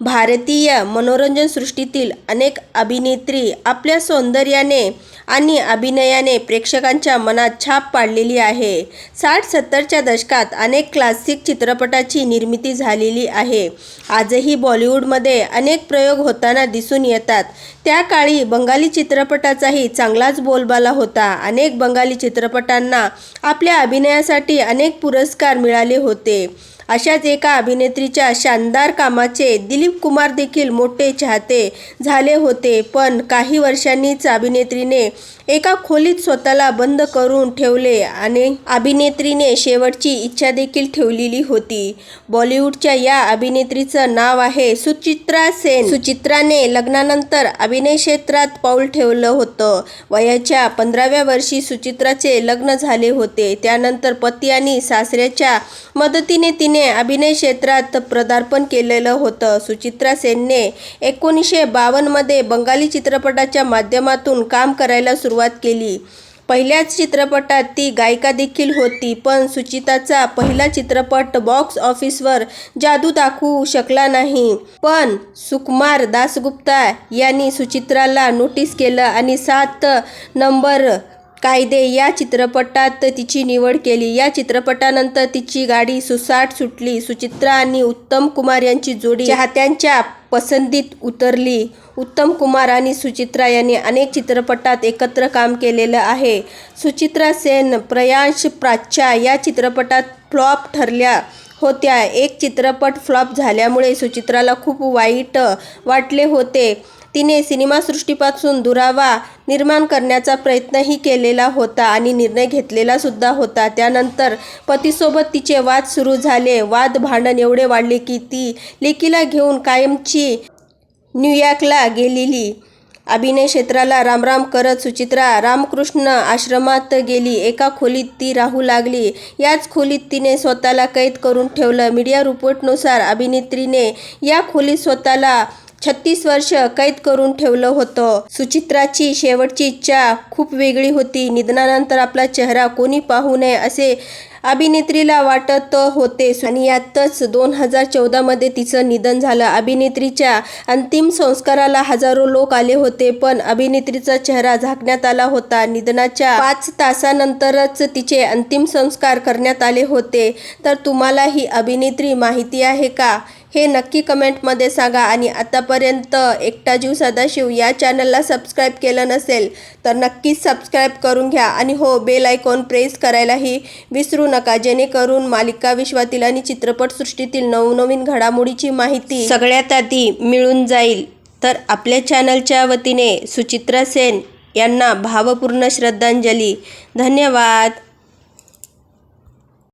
भारतीय मनोरंजन सृष्टीतील अनेक अभिनेत्री आपल्या सौंदर्याने आणि अभिनयाने प्रेक्षकांच्या मनात छाप पाडलेली आहे. साठ सत्तरच्या दशकात अनेक क्लासिक चित्रपटाची निर्मिती झालेली आहे. आजही बॉलिवूडमध्ये अनेक प्रयोग होताना दिसून येतात. त्या काळी बंगाली चित्रपटाचाही चांगलाच बोलबाला होता. अनेक बंगाली चित्रपटांना आपल्या अभिनयासाठी अनेक पुरस्कार मिळाले होते. अशाच एका अभिनेत्रीच्या शानदार कामाचे दिलीप कुमार देखील मोठे चाहते झाले होते. पण काही वर्षांनीच अभिनेत्रीने एका खोलीत स्वतःला बंद करून ठेवले आणि अभिनेत्रीने शेवटची इच्छा देखील ठेवलेली होती. बॉलिवूडच्या या अभिनेत्रीचं नाव आहे सुचित्रा सेन. सुचित्राने लग्नानंतर अभिनय क्षेत्रात पाऊल ठेवलं होतं. वयाच्या पंधराव्या वर्षी सुचित्राचे लग्न झाले होते. त्यानंतर पती आणि सासऱ्याच्या मदतीने तिने अभिनय क्षेत्रात पदार्पण केलेलं होतं. सुचित्रा सेनने एकोणीसशे बावन्नमध्ये बंगाली चित्रपटाच्या माध्यमातून काम करायला सुरुवात केली. पहिल्याच चित्रपटात ती गायिका देखील होती पण सुचिताचा पहिला चित्रपट बॉक्स ऑफिसवर जादू दाखवू शकला नाही. पण सुकुमार दासगुप्ता यांनी सुचित्राला नोटीस केलं आणि सात नंबर कायदे या चित्रपटात तिची निवड केली. या चित्रपटानंतर तिची गाडी सुसाट सुटली. सुचित्रा आणि उत्तम कुमार यांची जोडी चाहत्यांच्या पसंतीत उतरली. उत्तम कुमार आणि सुचित्रा यांनी अनेक चित्रपटात एकत्र काम केलेलं आहे. सुचित्रा सेन प्रयांश प्राच्या या चित्रपटात फ्लॉप ठरल्या होत्या. एक चित्रपट फ्लॉप झाल्यामुळे सुचित्राला खूप वाईट वाटले होते. तिने सिनेमासृष्टीपासून दुरावा निर्माण करण्याचा प्रयत्नही केलेला होता आणि निर्णय घेतलेला सुद्धा होता. त्यानंतर पतीसोबत तिचे वाद सुरू झाले. वाद भांडण एवढे वाढले की ती लेकीला घेऊन कायमची न्यूयॉर्कला गेलेली. अभिनय क्षेत्राला रामराम करत सुचित्रा रामकृष्ण आश्रमात गेली. एका खोलीत ती राहू लागली. याच खोलीत तिने स्वतःला कैद करून ठेवलं. मीडिया रिपोर्टनुसार अभिनेत्रीने या खोलीत स्वतःला छत्तीस वर्ष कैद करून ठेवलं होतं. सुचित्राची शेवटची इच्छा खूप वेगळी होती. निधनानंतर आपला चेहरा कोणी पाहू नये असे अभिनेत्रीला वाटत होते. आणि यातच दोन हजार चौदामध्ये तिचं निधन झालं. अभिनेत्रीच्या अंतिम संस्काराला हजारो लोक आले होते पण अभिनेत्रीचा चेहरा झाकण्यात आला होता. निधनाच्या पाच तासानंतरच तिचे अंतिम संस्कार करण्यात आले होते. तर तुम्हाला ही अभिनेत्री माहिती आहे का? हे नक्की कमेंटमध्ये सांगा. आणि आतापर्यंत एकटा जीव सदाशिव या चॅनलला सबस्क्राईब केलं नसेल तर नक्कीच सबस्क्राईब करून घ्या. आणि हो बेल आयकॉन प्रेस करायलाही विसरू नका. नका जेणेकरून मालिका विश्वातील आणि चित्रपटसृष्टीतील नवनवीन घडामोडीची माहिती सगळ्यात आधी मिळून जाईल. तर आपल्या चॅनलच्या वतीने सुचित्रा सेन यांना भावपूर्ण श्रद्धांजली. धन्यवाद.